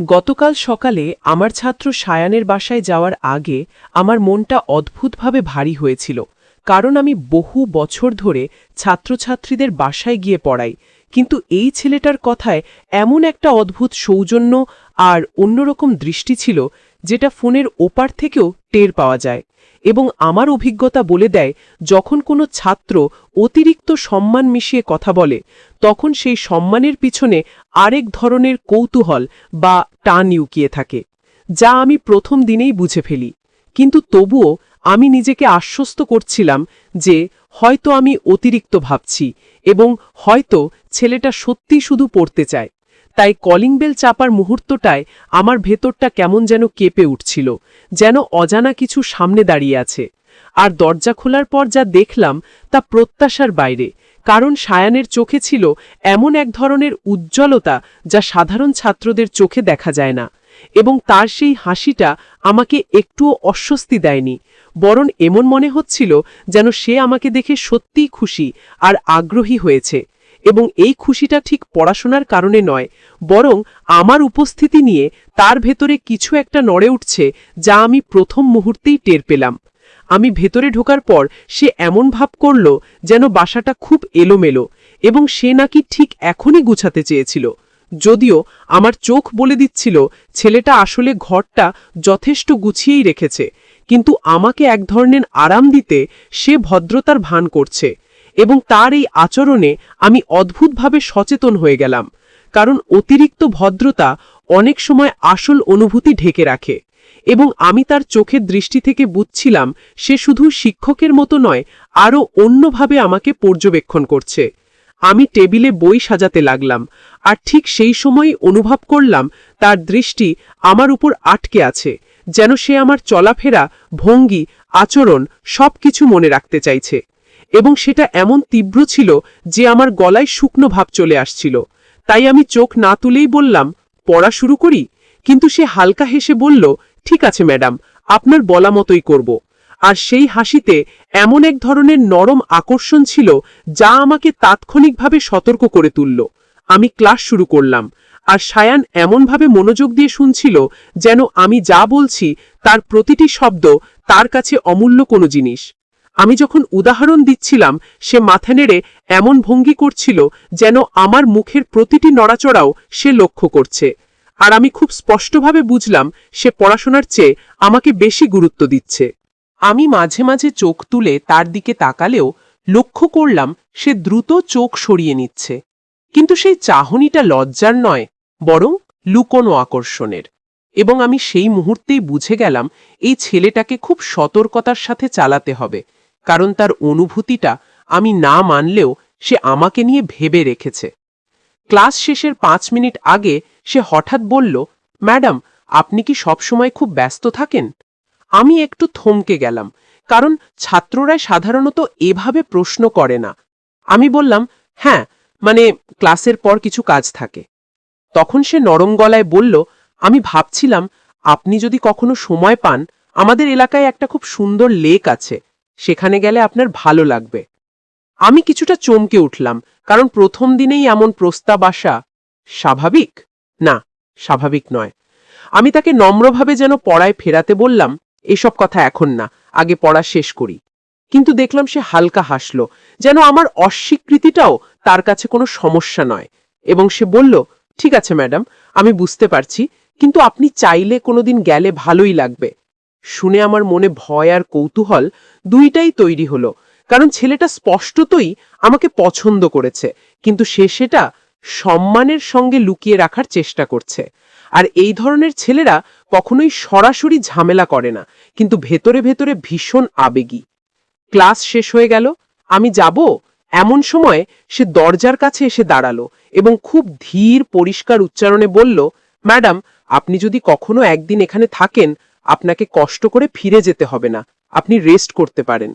গতকাল সকালে আমার ছাত্র সায়ানের বাসায় যাওয়ার আগে আমার মনটা অদ্ভুতভাবে ভারী হয়েছিল, কারণ আমি বহু বছর ধরে ছাত্রছাত্রীদের বাসায় গিয়ে পড়াই, কিন্তু এই ছেলেটার কথায় এমন একটা অদ্ভুত সৌজন্য আর অন্যরকম দৃষ্টি ছিল যেটা ফোনের ওপার থেকেও টের পাওয়া যায়। এবং আমার অভিজ্ঞতা বলে দেয়, যখন কোনো ছাত্র অতিরিক্ত সম্মান মিশিয়ে কথা বলে, তখন সেই সম্মানের পিছনে আরেক ধরনের কৌতূহল বা টান ইউকিয়ে থাকে, যা আমি প্রথম দিনেই বুঝে ফেলি। কিন্তু তবুও আমি নিজেকে আশ্বস্ত করছিলাম যে হয়তো আমি অতিরিক্ত ভাবছি এবং হয়তো ছেলেটা সত্যি শুধু পড়তে চায়। তাই কলিং বেল চাপার মুহূর্তটায় আমার ভেতরটা কেমন যেন কেঁপে উঠছিল, যেন অজানা কিছু সামনে দাঁড়িয়ে আছে। আর দরজা খোলার পর যা দেখলাম তা প্রত্যাশার বাইরে, কারণ সায়ানের চোখে ছিল এমন এক ধরনের উজ্জ্বলতা যা সাধারণ ছাত্রদের চোখে দেখা যায় না, এবং তার সেই হাসিটা আমাকে একটুও অস্বস্তি দেয়নি, বরং এমন মনে হচ্ছিল যেন সে আমাকে দেখে সত্যিই খুশি আর আগ্রহী হয়েছে। এবং এই খুশিটা ঠিক পড়াশোনার কারণে নয়, বরং আমার উপস্থিতি নিয়ে তার ভেতরে কিছু একটা নড়ে উঠছে যা আমি প্রথম মুহূর্তেই টের পেলাম। আমি ভেতরে ঢোকার পর সে এমন ভাব করল যেন বাসাটা খুব এলোমেলো এবং সে নাকি ঠিক এখনই গুছাতে চেয়েছিল। যদিও আমার চোখ বলে দিচ্ছিল, ছেলেটা আসলে ঘরটা যথেষ্ট গুছিয়েই রেখেছে, কিন্তু আমাকে এক ধরনের আরাম দিতে সে ভদ্রতার ভান করছে। এবং তার এই আচরণে আমি অদ্ভুতভাবে সচেতন হয়ে গেলাম, কারণ অতিরিক্ত ভদ্রতা অনেক সময় আসল অনুভূতি ঢেকে রাখে, এবং আমি তার চোখের দৃষ্টি থেকে বুঝছিলাম সে শুধু শিক্ষকের মতো নয়, আরও অন্যভাবে আমাকে পর্যবেক্ষণ করছে। আমি টেবিলে বই সাজাতে লাগলাম, আর ঠিক সেই সময়ই অনুভব করলাম তার দৃষ্টি আমার উপর আটকে আছে, যেন সে আমার চলাফেরা, ভঙ্গি, আচরণ সব কিছু মনে রাখতে চাইছে। এবং সেটা এমন তীব্র ছিল যে আমার গলায় শুকনো ভাব চলে আসছিল। তাই আমি চোখ না তুলেই বললাম, পড়া শুরু করি? কিন্তু সে হালকা হেসে বলল, ঠিক আছে, ম্যাডাম, আপনার বলা মতোই করব। আর সেই হাসিতে এমন এক ধরনের নরম আকর্ষণ ছিল যা আমাকে তাৎক্ষণিকভাবে সতর্ক করে তুলল। আমি ক্লাস শুরু করলাম, আর সায়ান এমনভাবে মনোযোগ দিয়ে শুনছিল যেন আমি যা বলছি তার প্রতিটি শব্দ তার কাছে অমূল্য কোনো জিনিস। আমি যখন উদাহরণ দিচ্ছিলাম, সে মাথা নেড়ে এমন ভঙ্গি করছিল যেন আমার মুখের প্রতিটি নড়াচড়াও সে লক্ষ্য করছে। আর আমি খুব স্পষ্টভাবে বুঝলাম, সে পড়াশোনার চেয়ে আমাকে বেশি গুরুত্ব দিচ্ছে। আমি মাঝে মাঝে চোখ তুলে তার দিকে তাকালেও লক্ষ্য করলাম, সে দ্রুত চোখ সরিয়ে নিচ্ছে। কিন্তু সেই চাহনিটা লজ্জার নয়, বরং লুকোনো আকর্ষণের। এবং আমি সেই মুহূর্তেই বুঝে গেলাম, এই ছেলেটাকে খুব সতর্কতার সাথে চালাতে হবে। কারণ তার অনুভূতিটা আমি না মানলেও সে আমাকে নিয়ে ভেবে রেখেছে। ক্লাস শেষের পাঁচ মিনিট আগে সে হঠাৎ বলল, ম্যাডাম, আপনি কি সবসময় খুব ব্যস্ত থাকেন? আমি একটু থমকে গেলাম, কারণ ছাত্ররা সাধারণত এভাবে প্রশ্ন করে না। আমি বললাম হ্যাঁ মানে ক্লাসের পর কিছু কাজ থাকে। তখন সে নরম গলায় বলল, আমি ভাবছিলাম, আপনি যদি কখনো সময় পান, আমাদের এলাকায় একটা খুব সুন্দর লেক আছে। সেখানে গেলে আপনার ভালো লাগবে। আমি কিছুটা চমকে উঠলাম, কারণ প্রথম দিনেই এমন প্রস্তাব আসা স্বাভাবিক? না, স্বাভাবিক নয়। আমি তাকে নম্রভাবে যেন পড়ায় ফেরাতে বললাম, এসব কথা এখন না, আগে পড়া শেষ করি। কিন্তু দেখলাম সে হালকা হাসল, যেন আমার অস্বীকৃতিটাও তার কাছে কোনো সমস্যা নয়। এবং সে বলল, ঠিক আছে, ম্যাডাম, আমি বুঝতে পারছি, কিন্তু আপনি চাইলে কোনোদিন গেলে ভালোই লাগবে। শুনে আমার মনে ভয় আর কৌতূহল দুইটাই তৈরি হলো। কারণ ছেলেটা স্পষ্টতই আমাকে পছন্দ করেছে, কিন্তু সে সেটা সম্মানের সঙ্গে লুকিয়ে রাখার চেষ্টা করছে। আর এই ধরনের ছেলেরা কখনোই সরাসরি ঝামেলা করে না, কিন্তু ভেতরে ভেতরে ভীষণ আবেগী। ক্লাস শেষ হয়ে গেল, আমি যাব, এমন সময় সে দরজার কাছে এসে দাঁড়াল এবং খুব ধীর পরিষ্কার উচ্চারণে বলল, ম্যাডাম, আপনি যদি কখনো একদিন এখানে থাকেন আপনাকে কষ্ট করে ফিরে যেতে হবে না। আপনি রেস্ট করতে পারেন।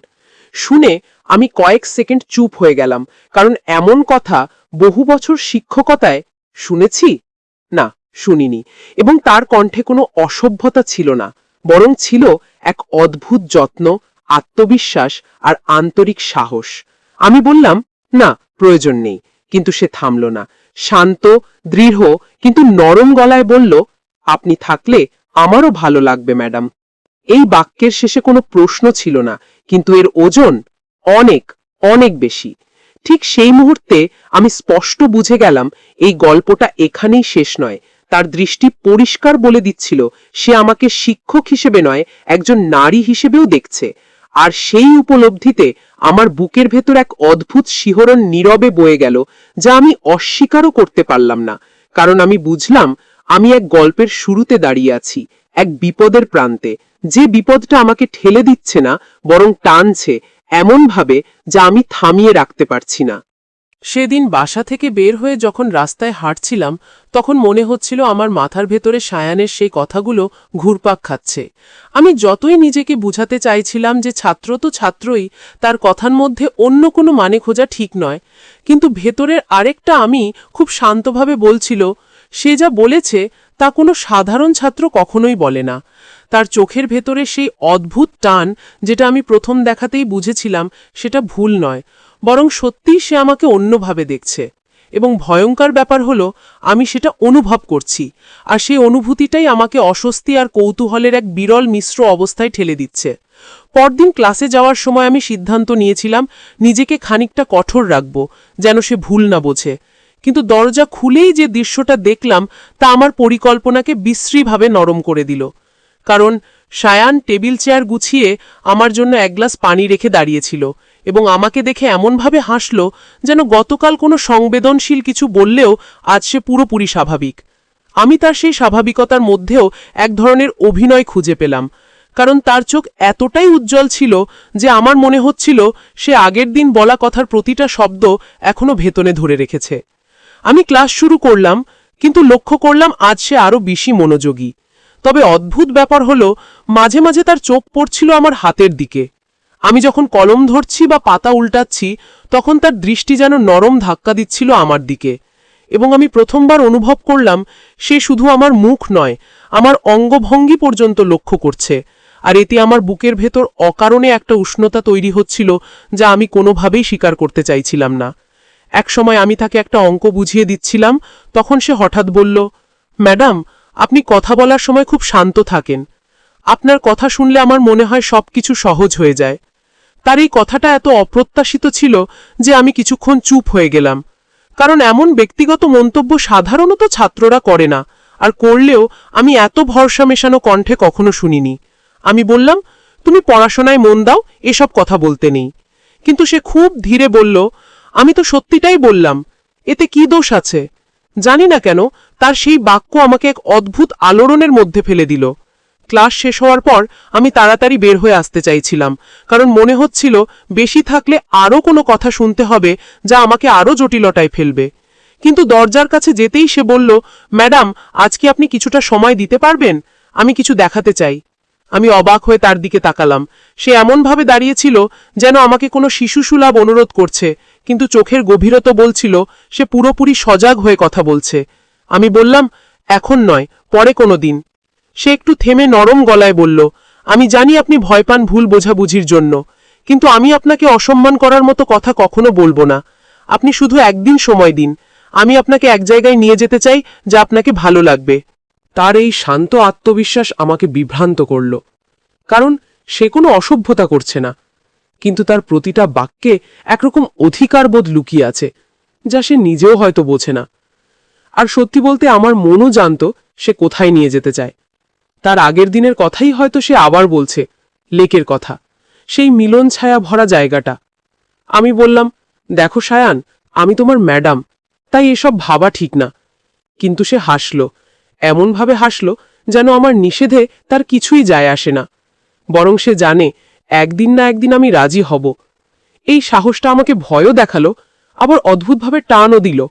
শুনে আমি কয়েক সেকেন্ড চুপ হয়ে গেলাম, কারণ এমন কথা বহু বছর শিক্ষকতায় শুনেছি? না, শুনিনি। এবং তার কণ্ঠে কোনো অসভ্যতা ছিল না, বরং ছিল এক অদ্ভুত যত্ন, আত্মবিশ্বাস আর আন্তরিক সাহস। আমি বললাম, না, প্রয়োজন নেই। কিন্তু সে থামল না। শান্ত, দৃঢ়, কিন্তু নরম গলায় বলল, আপনি থাকলে আমারও ভালো লাগবে, ম্যাডাম। এই বাক্যের শেষে কোনো প্রশ্ন ছিল না, কিন্তু এর ওজন অনেক অনেক বেশি। ঠিক সেই মুহূর্তে আমি স্পষ্ট বুঝে গেলাম, এই গল্পটা এখানেই শেষ নয়। তার দৃষ্টি পরিষ্কার বলে দিচ্ছিল, সে আমাকে শিক্ষক হিসেবে নয়, একজন নারী হিসেবেও দেখছে। আর সেই উপলব্ধিতে আমার বুকের ভেতর এক অদ্ভুত শিহরণ নীরবে বয়ে গেল, যা আমি অস্বীকারও করতে পারলাম না। কারণ আমি বুঝলাম আমি এক গল্পের শুরুতে দাঁড়িয়ে আছি, এক বিপদের প্রান্তে। যে বিপদটা আমাকে ঠেলে দিচ্ছে না, বরং টানছে এমনভাবে যা আমি থামিয়ে রাখতে পারছি না। সেদিন বাসা থেকে বের হয়ে যখন রাস্তায় হাঁটছিলাম, তখন মনে হচ্ছিল আমার মাথার ভেতরে সায়ানের সেই কথাগুলো ঘুরপাক খাচ্ছে। আমি যতই নিজেকে বুঝাতে চাইছিলাম যে ছাত্র তো ছাত্রই, তার কথার মধ্যে অন্য কোনো মানে খোঁজা ঠিক নয়, কিন্তু ভেতরের আরেকটা আমি খুব শান্তভাবে বলছিল সে যা বলেছে তা কোনো সাধারণ ছাত্র কখনোই বলে না। তার চোখের ভেতরে সেই অদ্ভুত টান যেটা আমি প্রথম দেখাতেই বুঝেছিলাম, সেটা ভুল নয়, বরং সত্যিই সে আমাকে অন্যভাবে দেখছে। এবং ভয়ঙ্কর ব্যাপার হলো, আমি সেটা অনুভব করছি, আর সেই অনুভূতিটাই আমাকে অস্বস্তি আর কৌতূহলের এক বিরল মিশ্র অবস্থায় ঠেলে দিচ্ছে। পরদিন ক্লাসে যাওয়ার সময় আমি সিদ্ধান্ত নিয়েছিলাম, নিজেকে খানিকটা কঠোর রাখব, যেন সে ভুল না বোঝে। কিন্তু দরজা খুলেই যে দৃশ্যটা দেখলাম, তা আমার পরিকল্পনাকে বিশ্রীভাবে নরম করে দিল। কারণ সায়ান টেবিল চেয়ার গুছিয়ে আমার জন্য এক গ্লাস পানি রেখে দাঁড়িয়েছিল এবং আমাকে দেখে এমনভাবে হাসল যেন গতকাল কোনো সংবেদনশীল কিছু বললেও আজ সে পুরোপুরি স্বাভাবিক। আমি তার সেই স্বাভাবিকতার মধ্যেও এক ধরনের অভিনয় খুঁজে পেলাম, কারণ তার চোখ এতটাই উজ্জ্বল ছিল যে আমার মনে হচ্ছিল সে আগের দিন বলা কথার প্রতিটা শব্দ এখনও ভেতনে ধরে রেখেছে। আমি ক্লাস শুরু করলাম, কিন্তু লক্ষ্য করলাম আজ সে আরও বেশি মনোযোগী। তবে অদ্ভুত ব্যাপার হলো, মাঝে মাঝে তার চোখ পড়ছিল আমার হাতের দিকে। আমি যখন কলম ধরছি বা পাতা উল্টাচ্ছি, তখন তার দৃষ্টি যেন নরম ধাক্কা দিচ্ছিল আমার দিকে। এবং আমি প্রথমবার অনুভব করলাম, সে শুধু আমার মুখ নয়, আমার অঙ্গভঙ্গি পর্যন্ত লক্ষ্য করছে, আর এতে আমার বুকের ভেতর অকারণে একটা উষ্ণতা তৈরি হচ্ছিল, যা আমি কোনোভাবেই স্বীকার করতে চাইছিলাম না। এক সময় আমি তাকে একটা অঙ্ক বুঝিয়ে দিচ্ছিলাম, তখন সে হঠাৎ বলল, ম্যাডাম, আপনি কথা বলার সময় খুব শান্ত থাকেন। আপনার কথা শুনলে আমার মনে হয় সবকিছু সহজ হয়ে যায়। তার এই কথাটা এত অপ্রত্যাশিত ছিল যে আমি কিছুক্ষণ চুপ হয়ে গেলাম। কারণ এমন ব্যক্তিগত মন্তব্য সাধারণত ছাত্ররা করে না, আর করলেও আমি এত ভরসা মেশানো কণ্ঠে কখনো শুনিনি। আমি বললাম, তুমি পড়াশোনায় মন দাও, এসব কথা বলতে নেই। কিন্তু সে খুব ধীরে বলল আমি তো সত্যিটাই বললাম। এতে কি দোষ আছে? জানি না কেন, তার সেই বাক্য আমাকে এক অদ্ভুত আলোড়নের মধ্যে ফেলে দিল। ক্লাস শেষ হওয়ার পর আমি তাড়াতাড়ি বের হয়ে আসতে চাইছিলাম, কারণ মনে হচ্ছিল বেশি থাকলে আরও কোনো কথা শুনতে হবে যা আমাকে আরও জটিলতায় ফেলবে। কিন্তু দরজার কাছে যেতেই সে বলল, ম্যাডাম আজ কি আপনি কিছুটা সময় দিতে পারবেন? আমি কিছু দেখাতে চাই। আমি অবাক হয়ে তার দিকে তাকালাম। সে এমনভাবে দাঁড়িয়েছিল যেন আমাকে কোনো শিশুসুলভ অনুরোধ করছে কিন্তু চোখের গভীরতা বলছিল, সে পুরোপুরি সজাগ হয়ে কথা বলছে। আমি বললাম, এখন নয়, পরে কোনো দিন। সে একটু থেমে নরম গলায় বলল, আমি জানি আপনি ভয় পান ভুল বোঝাবুঝির জন্য, কিন্তু আমি আপনাকে অসম্মান করার মতো কথা কখনো বলব না। আপনি শুধু একদিন সময় দিন। আমি আপনাকে এক জায়গায় নিয়ে যেতে চাই, যা আপনাকে ভালো লাগবে। তার এই শান্ত আত্মবিশ্বাস আমাকে বিভ্রান্ত করল। কারণ সে কোনো অসভ্যতা করছে না। কিন্তু তার প্রতিটা বাক্যে একরকম অধিকারবোধ লুকিয়ে আছে, যা সে নিজেও হয়তো বোঝে না। আর সত্যি বলতে আমার মনও জানত সে কোথায় নিয়ে যেতে চায়। তার আগের দিনের কথাই হয়তো সে আবার বলছে, লেকের কথা, সেই মিলন ছায়া ভরা জায়গাটা। আমি বললাম, দেখো সায়ান, আমি তোমার ম্যাডাম, তাই এসব ভাবা ঠিক না। কিন্তু সে হাসল, এমনভাবে হাসল যেন আমার নিষেধে তার কিছুই যায় আসে না। বরং সে জানে একদিন না একদিন আমি রাজি হব। এই সাহসটা আমাকে ভয়ও দেখাল, আবার অদ্ভুতভাবে টানও দিল।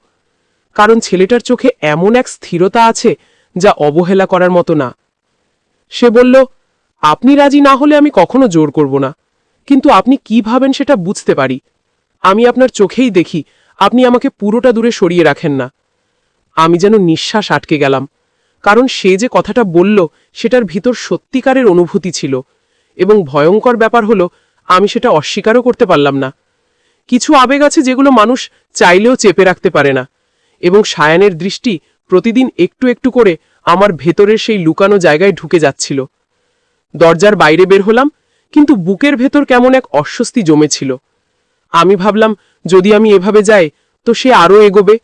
কারণ ছেলেটার চোখে এমন এক স্থিরতা আছে যা অবহেলা করার মতো না। সে বলল, আপনি রাজি না হলে আমি কখনো জোর করব না। কিন্তু আপনি কি ভাবেন সেটা বুঝতে পারি। আমি আপনার চোখেই দেখি, আপনি আমাকে পুরোটা দূরে সরিয়ে রাখেন না। আমি যেন নিঃশ্বাস আটকে গেলাম। কারণ সে যে কথাটা বলল, সেটার ভিতর সত্যিকারের অনুভূতি ছিল। এবং ভয়ঙ্কর ব্যাপার হলো, আমি সেটা অস্বীকারও করতে পারলাম না। কিছু আবেগ আছে যেগুলো মানুষ চাইলেও চেপে রাখতে পারে না, এবং সায়ানের দৃষ্টি প্রতিদিন একটু একটু করে আমার ভেতরের সেই লুকানো জায়গায় ঢুকে যাচ্ছিল। দরজার বাইরে বের হলাম, কিন্তু বুকের ভেতর কেমন এক অস্বস্তি জমেছিল। আমি ভাবলাম, যদি আমি এভাবে যাই, তো সে আরও এগোবে,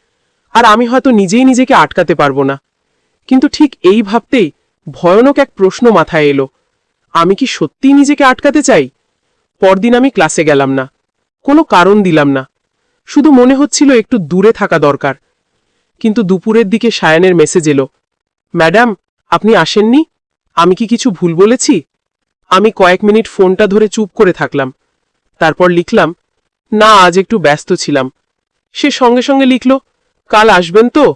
আর আমি হয়তো নিজেই নিজেকে আটকাতে পারব না। কিন্তু ঠিক এই ভাবতেই ভয়ানক এক প্রশ্ন মাথায় এলো। আমি কি সত্যিই নিজেকে আটকাতে চাই? পরদিন আমি ক্লাসে গেলাম না। কোনো কারণ দিলাম না। শুধু মনে হচ্ছিল একটু দূরে থাকা দরকার। কিন্তু দুপুরের দিকে সায়ানের মেসেজ এলো, ম্যাডাম, আপনি আসেননি? আমি কি কিছু ভুল বলেছি? আমি কয়েক মিনিট ফোনটা ধরে চুপ করে থাকলাম। তারপর লিখলাম, না, আজ একটু ব্যস্ত ছিলাম। সে সঙ্গে সঙ্গে লিখল, কাল আসবেন তো?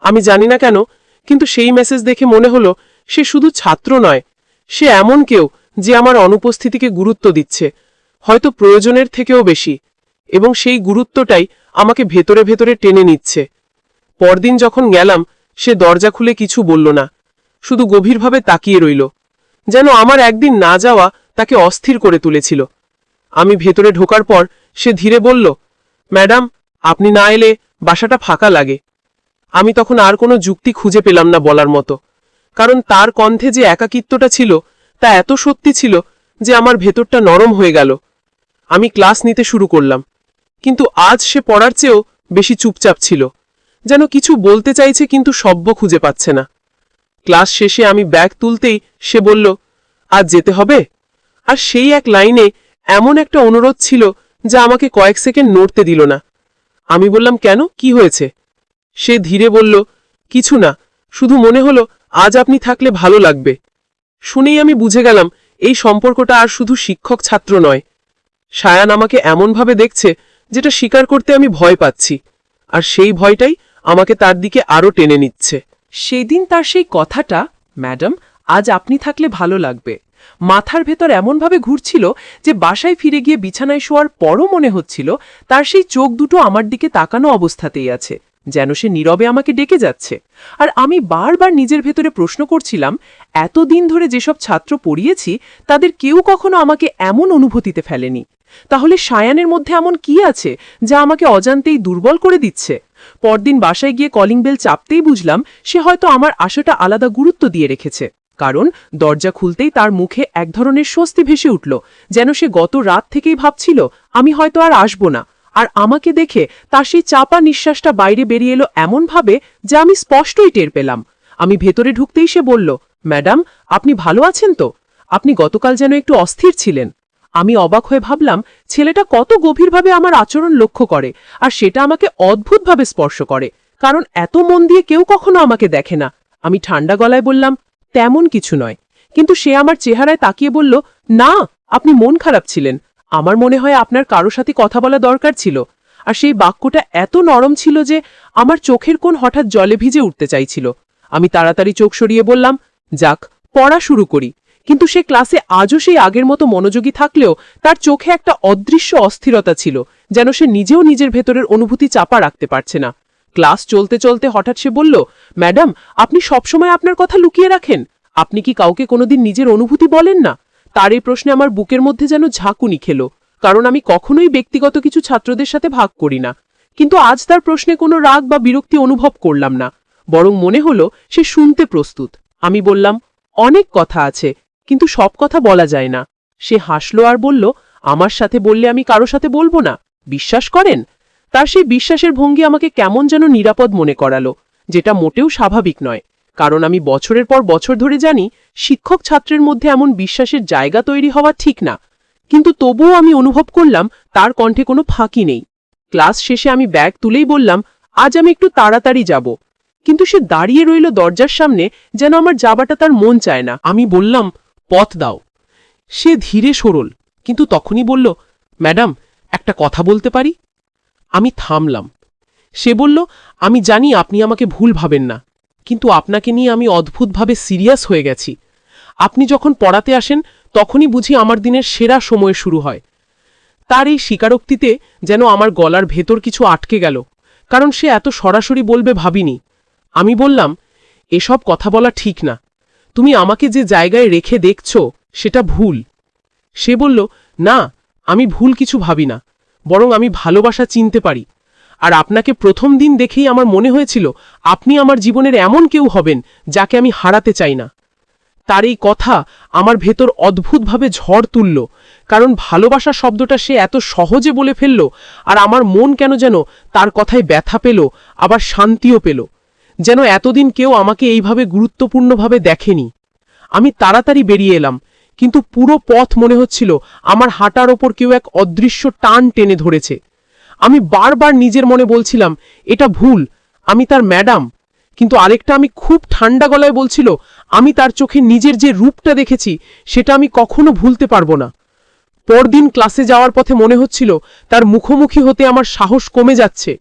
আমি জানি না কেন, কিন্তু সেই মেসেজ দেখে মনে হলো, সে শুধু ছাত্র নয় সে এমন কেউ যে আমার অনুপস্থিতিকে গুরুত্ব দিচ্ছে, হয়তো প্রয়োজনের থেকেও বেশি, এবং সেই গুরুত্বটাই আমাকে ভেতরে ভেতরে টেনে নিচ্ছে। পরদিন যখন গেলাম, সে দরজা খুলে কিছু বলল না, শুধু গভীরভাবে তাকিয়ে রইল, যেন আমার একদিন না যাওয়া তাকে অস্থির করে তুলেছিল। আমি ভেতরে ঢোকার পর সে ধীরে বলল, ম্যাডাম, আপনি না এলে বাসাটা ফাঁকা লাগে। আমি তখন আর কোনো যুক্তি খুঁজে পেলাম না বলার মতো। কারণ তার কণ্ঠে যে একাকিত্বটা ছিল, তা এত সত্যি ছিল যে আমার ভেতরটা নরম হয়ে গেল। আমি ক্লাস নিতে শুরু করলাম। কিন্তু আজ সে পড়ার চেয়েও বেশি চুপচাপ ছিল। যেন কিছু বলতে চাইছে কিন্তু সভ্য খুঁজে পাচ্ছে না। ক্লাস শেষে আমি ব্যাগ তুলতেই সে বলল, আজ যেতে হবে? আর সেই এক লাইনে এমন একটা অনুরোধ ছিল যা আমাকে কয়েক সেকেন্ড নড়তে দিল না। আমি বললাম, কেন? কি হয়েছে? সে ধীরে বলল, কিছু না শুধু মনে হলো, আজ আপনি থাকলে ভালো লাগবে। শুনেই আমি বুঝে গেলাম, এই সম্পর্কটা আর শুধু শিক্ষক ছাত্র নয়। সায়ান আমাকে এমনভাবে দেখছে, যেটা স্বীকার করতে আমি ভয় পাচ্ছি। আর সেই ভয়টাই আমাকে তার দিকে আরও টেনে নিচ্ছে। সেদিন তার সেই কথাটা, ম্যাডাম, আজ আপনি থাকলে ভালো লাগবে। মাথার ভেতর এমনভাবে ঘুরছিল যে বাসায় ফিরে গিয়ে বিছানায় শোয়ার পরও মনে হচ্ছিল, তার সেই চোখ দুটো আমার দিকে তাকানো অবস্থাতেই আছে। যেন সে নীরবে আমাকে ডেকে যাচ্ছে। আর আমি বারবার নিজের ভেতরে প্রশ্ন করছিলাম, এতদিন ধরে যেসব ছাত্র পড়িয়েছি, তাদের কেউ কখনো আমাকে এমন অনুভূতিতে ফেলেনি। তাহলে সায়ানের মধ্যে এমন কি আছে যা আমাকে অজান্তেই দুর্বল করে দিচ্ছে? পরদিন বাসায় গিয়ে কলিং বেল চাপতেই বুঝলাম, সে হয়তো আমার আশাটা আলাদা গুরুত্ব দিয়ে রেখেছে। কারণ দরজা খুলতেই তার মুখে এক ধরনের স্বস্তি ভেসে উঠল, যেন সে গত রাত থেকেই ভাবছিল, আমি হয়তো আর আসব না। আর আমাকে দেখে তার সেই চাপা নিঃশ্বাসটা বাইরে বেরিয়ে এলো এমনভাবে যে আমি স্পষ্টই টের পেলাম। আমি ভেতরে ঢুকতেই সে বলল, ম্যাডাম, আপনি ভালো আছেন তো? আপনি গতকাল যেন একটু অস্থির ছিলেন। আমি অবাক হয়ে ভাবলাম, ছেলেটা কত গভীরভাবে আমার আচরণ লক্ষ্য করে আর সেটা আমাকে অদ্ভুতভাবে স্পর্শ করে। কারণ এত মন দিয়ে কেউ কখনো আমাকে দেখে না। আমি ঠান্ডা গলায় বললাম, তেমন কিছু নয়। কিন্তু সে আমার চেহারায় তাকিয়ে বলল, না, আপনি মন খারাপ ছিলেন। আমার মনে হয় আপনার কারও সাথে কথা বলা দরকার ছিল। আর সেই বাক্যটা এত নরম ছিল যে আমার চোখের কোন হঠাৎ জলে ভিজে উঠতে চাইছিল। আমি তাড়াতাড়ি চোখ সরিয়ে বললাম, যাক, পড়া শুরু করি। কিন্তু সে ক্লাসে আজও সেই আগের মতো মনোযোগী থাকলেও তার চোখে একটা অদৃশ্য অস্থিরতা ছিল, যেন সে নিজেও নিজের ভেতরের অনুভূতি চাপা রাখতে পারছে না। ক্লাস চলতে চলতে হঠাৎ সে বলল, ম্যাডাম, আপনি সবসময় আপনার কথা লুকিয়ে রাখেন? আপনি কি কাউকে কোনোদিন নিজের অনুভূতি বলেন না? তার এই প্রশ্নে আমার বুকের মধ্যে যেন ঝাঁকুনি খেলো, কারণ আমি কখনোই ব্যক্তিগত কিছু ছাত্রদের সাথে ভাগ করি না। কিন্তু আজ তার প্রশ্নে কোনো রাগ বা বিরক্তি অনুভব করলাম না, বরং মনে হলো সে শুনতে প্রস্তুত। আমি বললাম, অনেক কথা আছে, কিন্তু সব কথা বলা যায় না। সে হাসলো আর বলল, আমার সাথে বললে আমি কারও সাথে বলব না? বিশ্বাস করেন? তার সেই বিশ্বাসের ভঙ্গি আমাকে কেমন যেন নিরাপদ মনে করালো, যেটা মোটেও স্বাভাবিক নয়, কারণ আমি বছরের পর বছর ধরে জানি শিক্ষক ছাত্রের মধ্যে এমন বিশ্বাসের জায়গা তৈরি হওয়া ঠিক না। কিন্তু তবুও আমি অনুভব করলাম, তার কণ্ঠে কোনো ফাঁকি নেই। ক্লাস শেষে আমি ব্যাগ তুলেই বললাম, আজ আমি একটু তাড়াতাড়ি যাব। কিন্তু সে দাঁড়িয়ে রইল দরজার সামনে, যেন আমার যাবাটা তার মন চায় না। আমি বললাম, পথ দাও। সে ধীরে সরল, কিন্তু তখনই বলল, ম্যাডাম, একটা কথা বলতে পারি? আমি থামলাম। সে বলল, আমি জানি আপনি আমাকে ভুল ভাবেন না, কিন্তু আপনাকে নিয়ে আমি অদ্ভুতভাবে সিরিয়াস হয়ে গেছি। আপনি যখন পড়াতে আসেন, তখনই বুঝি আমার দিনের সেরা সময় শুরু হয়। তার এই স্বীকারোক্তিতে যেন আমার গলার ভেতর কিছু আটকে গেল, কারণ সে এত সরাসরি বলবে ভাবিনি। আমি বললাম, এসব কথা বলা ঠিক না। তুমি আমাকে যে জায়গায় রেখে দেখছ, সেটা ভুল। সে বলল, না, আমি ভুল কিছু ভাবি না, বরং আমি ভালোবাসা চিনতে পারি। আর আপনাকে প্রথম দিন দেখেই আমার মনে হয়েছিল, আপনি আমার জীবনের এমন কেউ হবেন, যাকে আমি হারাতে চাই না। তার এই কথা আমার ভেতর অদ্ভুতভাবে ঝড় তুলল, কারণ ভালোবাসা শব্দটা সে এত সহজে বলে ফেলল আর আমার মন কেন যেন তার কথায় ব্যথা পেল, আবার শান্তিও পেল। যেন এতদিন কেউ আমাকে এইভাবে গুরুত্বপূর্ণভাবে দেখেনি। আমি তাড়াতাড়ি বেরিয়ে এলাম, কিন্তু পুরো পথ মনে হচ্ছিল আমার হাঁটার ওপর কেউ এক অদৃশ্য টান টেনে ধরেছে। আমি বারবার নিজের মনে বলছিলাম, এটা ভুল, আমি তার ম্যাডাম। কিন্তু আরেকটা আমি খুব ঠান্ডা গলায় বলছিল, আমি তার চোখে নিজের যে রূপটা দেখেছি, সেটা আমি কখনো ভুলতে পারব না। পরদিন ক্লাসে যাওয়ার পথে মনে হচ্ছিল, তার মুখোমুখি হতে আমার সাহস কমে যাচ্ছে।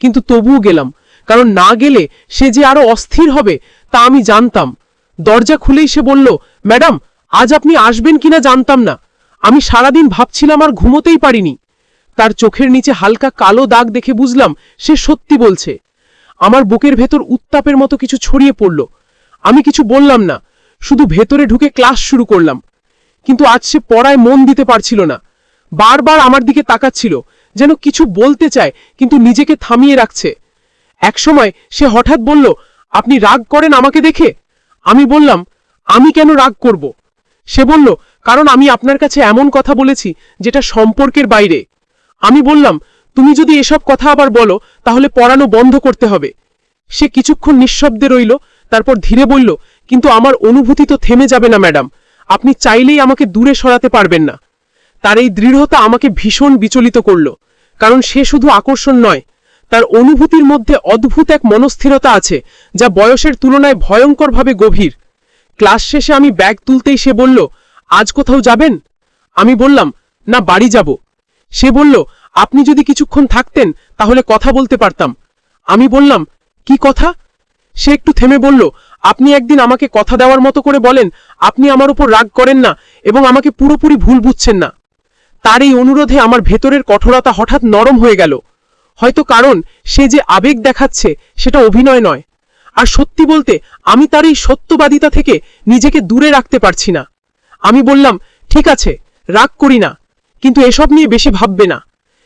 কিন্তু তবুও গেলাম, কারণ না গেলে সে যে আরও অস্থির হবে, তা আমি জানতাম। দরজা খুলেই সে বলল, ম্যাডাম, আজ আপনি আসবেন কিনা জানতাম না। আমি সারাদিন ভাবছিলাম আর ঘুমোতেই পারিনি। তার চোখের নিচে হালকা কালো দাগ দেখে বুঝলাম, সে সত্যি বলছে। আমার বুকের ভেতর উত্তাপের মতো কিছু ছড়িয়ে পড়ল। আমি কিছু বললাম না, শুধু ভেতরে ঢুকে ক্লাস শুরু করলাম। কিন্তু আজ সে পড়ায় মন দিতে পারছিল না। বারবার আমার দিকে তাকাচ্ছিল, যেন কিছু বলতে চায়, কিন্তু নিজেকে থামিয়ে রাখছে। একসময় সে হঠাৎ বলল, আপনি রাগ করেন আমাকে দেখে? আমি বললাম, আমি কেন রাগ করব? সে বলল, কারণ আমি আপনার কাছে এমন কথা বলেছি, যেটা সম্পর্কের বাইরে। আমি বললাম তুমি যদি এসব কথা আবার বলো, তাহলে পড়ানো বন্ধ করতে হবে। সে কিছুক্ষণ নিঃশব্দে রইল, তারপর ধীরে বলল, কিন্তু আমার অনুভূতি তো থেমে যাবে না, ম্যাডাম। আপনি চাইলেই আমাকে দূরে সরাতে পারবেন না। তার এই দৃঢ়তা আমাকে ভীষণ বিচলিত করল, কারণ সে শুধু আকর্ষণ নয়, তার অনুভূতির মধ্যে অদ্ভুত এক মনস্থিরতা আছে, যা বয়সের তুলনায় ভয়ঙ্করভাবে গভীর। ক্লাস শেষে আমি ব্যাগ তুলতেই সে বলল, আজ কোথাও যাবেন? আমি বললাম, না, বাড়ি যাব। সে বলল আপনি যদি কিছুক্ষণ থাকতেন, তাহলে কথা বলতে পারতাম। আমি বললাম, কি কথা? সে একটু থেমে বলল, আপনি একদিন আমাকে কথা দেওয়ার মতো করে বলেন, আপনি আমার উপর রাগ করেন না এবং আমাকে পুরোপুরি ভুল বুঝছেন না। তার এই অনুরোধে আমার ভেতরের কঠোরতা হঠাৎ নরম হয়ে গেল। হয়তো কারণ, সে যে আবেগ দেখাচ্ছে, সেটা অভিনয় নয়। আর সত্যি বলতে, আমি তার এই সত্যবাদিতা থেকে নিজেকে দূরে রাখতে পারছি না। আমি বললাম, ঠিক আছে, রাগ করি না। কিন্তু এসব নিয়ে বেশি ভাববে না।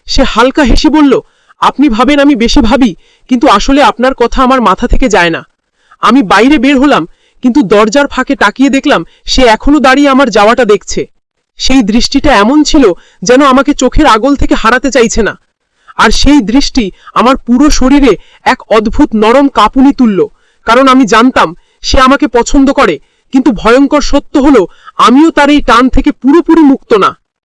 সে হালকা হেসে বলল, আপনি ভাবেন আমি বেশি ভাবি, কিন্তু আসলে আপনার কথা আমার মাথা থেকে যায় না। আমি বাইরে বের হলাম, কিন্তু দরজার ফাঁকে তাকিয়ে দেখলাম সে এখনও দাঁড়িয়ে আমার যাওয়াটা দেখছে। সেই দৃষ্টিটা এমন ছিল যেন আমাকে চোখের আগল থেকে হারাতে চাইছে না। আর সেই দৃষ্টি আমার পুরো শরীরে এক অদ্ভুত নরম কাঁপুনি তুলল, কারণ আমি জানতাম সে আমাকে পছন্দ করে, কিন্তু ভয়ঙ্কর সত্য হলো আমিও তার এই টান থেকে পুরোপুরি মুক্ত না।